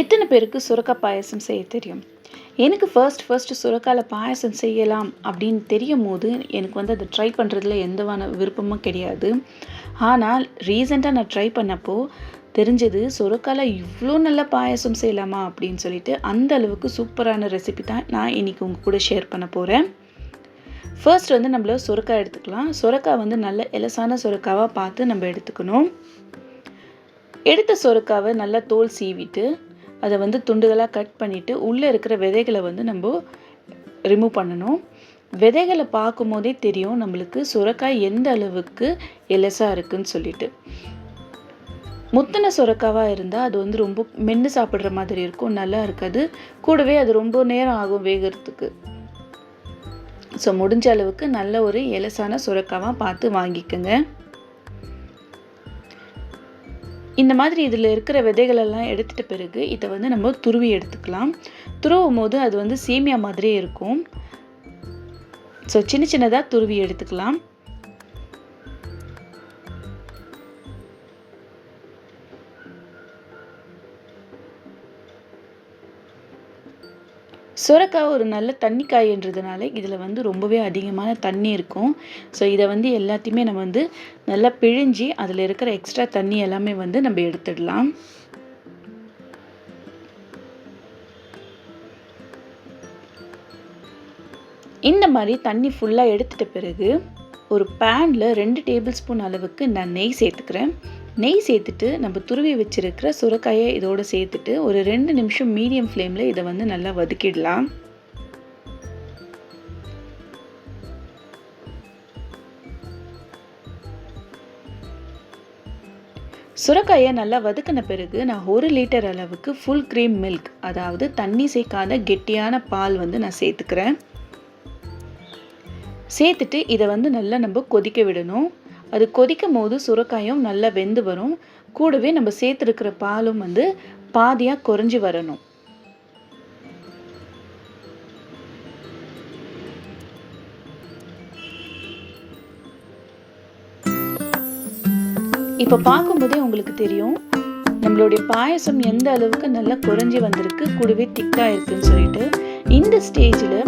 எத்தனை பேருக்கு சுரக்கா பாயசம் செய்ய தெரியும்? எனக்கு ஃபர்ஸ்ட் ஃபர்ஸ்ட் சுரக்காயில் பாயசம் செய்யலாம் அப்படின்னு தெரியும் போது எனக்கு வந்து அதை ட்ரை பண்ணுறதுல எந்தவான விருப்பமும் கிடையாது. ஆனால் ரீசெண்டாக நான் ட்ரை பண்ணப்போ தெரிஞ்சது சுரக்காயில் இவ்வளோ நல்ல பாயசம் செய்யலாமா அப்படின்னு சொல்லிட்டு அந்த அளவுக்கு சூப்பரான ரெசிபி தான் நான் இன்றைக்கி உங்கள் கூட ஷேர் பண்ண போகிறேன் ஃபர்ஸ்ட் வந்து நம்மள சுரக்காய் எடுத்துக்கலாம். சுரக்காய் வந்து நல்ல எலசான சுரக்காவாக பார்த்து நம்ம எடுத்துக்கணும். எடுத்த சுரக்காவை நல்லா தோல் சீவிட்டு அதை வந்து துண்டுகளாக கட் பண்ணிவிட்டு உள்ளே இருக்கிற விதைகளை வந்து நம்ம ரிமூவ் பண்ணணும். விதைகளை பார்க்கும் போதே தெரியும் நம்மளுக்கு சுரக்காய் எந்த அளவுக்கு எலசாக இருக்குன்னு சொல்லிட்டு. முத்தின சுரக்காவாக இருந்தால் அது வந்து ரொம்ப மென்று சாப்பிட்ற மாதிரி இருக்கும் நல்லா இருக்காது. கூடவே அது ரொம்ப நேரம் ஆகும் வேகிறதுக்கு. ஸோ முடிஞ்ச அளவுக்கு நல்ல ஒரு எலசான சுரக்காவாக பார்த்து வாங்கிக்கோங்க. இந்த மாதிரி இதில் இருக்கிற விதைகளெல்லாம் எடுத்துகிட்ட பிறகு இதை வந்து நம்ம துருவி எடுத்துக்கலாம். துருவும் போது அது வந்து சேமியா மாதிரியே இருக்கும். ஸோ சின்ன சின்னதாக துருவி எடுத்துக்கலாம். சுரக்காய் ஒரு நல்ல தண்ணி காய்ன்றதுனால இதில் வந்து ரொம்பவே அதிகமான தண்ணி இருக்கும். ஸோ இதை வந்து எல்லாத்தையுமே நம்ம வந்து நல்லா பிழிஞ்சி அதில் இருக்கிற எக்ஸ்ட்ரா தண்ணி எல்லாமே வந்து நம்ம எடுத்துடலாம். இந்த மாதிரி தண்ணி ஃபுல்லாக எடுத்துட்ட பிறகு ஒரு பேனில் ரெண்டு டேபிள் ஸ்பூன் அளவுக்கு நான் நெய் சேர்த்துக்கிறேன். நெய் சேர்த்துட்டு நம்ம துருவி வச்சுருக்கிற சுரக்காயை இதோடு சேர்த்துட்டு ஒரு ரெண்டு நிமிஷம் மீடியம் ஃப்ளேமில் இதை வந்து நல்லா வதக்கிடலாம். சுரக்காயை நல்லா வதக்கின பிறகு நான் ஒரு லிட்டர் அளவுக்கு ஃபுல் க்ரீம் மில்க் அதாவது தண்ணி சேர்க்காத கெட்டியான பால் வந்து நான் சேர்த்துக்கிறேன். சேர்த்துட்டு இதை வந்து நல்லா நம்ம கொதிக்க விடணும். அது கொதிக்கும் போது சுரக்காயும் நல்லா வெந்து வரும். கூடவே நம்ம சேர்த்துருக்கிற பாலும் வந்து பாதியாக குறைஞ்சி வரணும். இப்போ பார்க்கும்போதே உங்களுக்கு தெரியும் நம்மளுடைய பாயசம் எந்த அளவுக்கு நல்லா குறைஞ்சி வந்திருக்கு கூடவே திக்காக இருக்குன்னு சொல்லிட்டு. இந்த ஸ்டேஜில்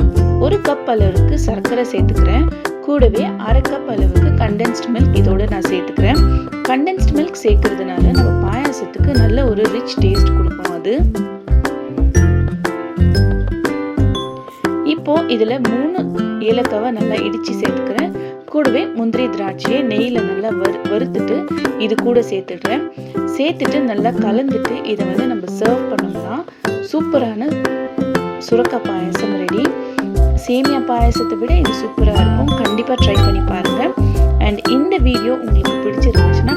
ஒரு கப் அளவுக்கு சர்க்கரை சேர்த்துக்கிறேன். கூடவே அரை கப் அளவுக்கு கண்டென்ஸ்ட் மில்க் இதோட நான் சேர்த்துக்கிறேன். கண்டென்ஸ்ட் மில்க் சேர்க்கறதுனால நம்ம பாயாசத்துக்கு நல்ல ஒரு ரிச் டேஸ்ட் கொடுக்கும் அது. இப்போ இதில் மூணு ஏலக்காவை நல்லா இடித்து சேர்த்துக்கிறேன். கூடவே முந்திரி திராட்சையை நெய்யில் நல்லா வறு வறுத்துட்டு இது கூட சேர்த்துடுறேன். சேர்த்துட்டு நல்லா கலந்துட்டு இதை வந்து நம்ம சர்வ் பண்ணோம்னா சூப்பரான சுரக்க பாயசம் ரெடி சேமியா பாயசத்தை விட இது சூப்பராக இருக்கும். கண்டிப்பாக ட்ரை பண்ணி பாருங்கள் அண்ட் இந்த வீடியோ உங்களுக்கு பிடிச்சிருந்துச்சுன்னா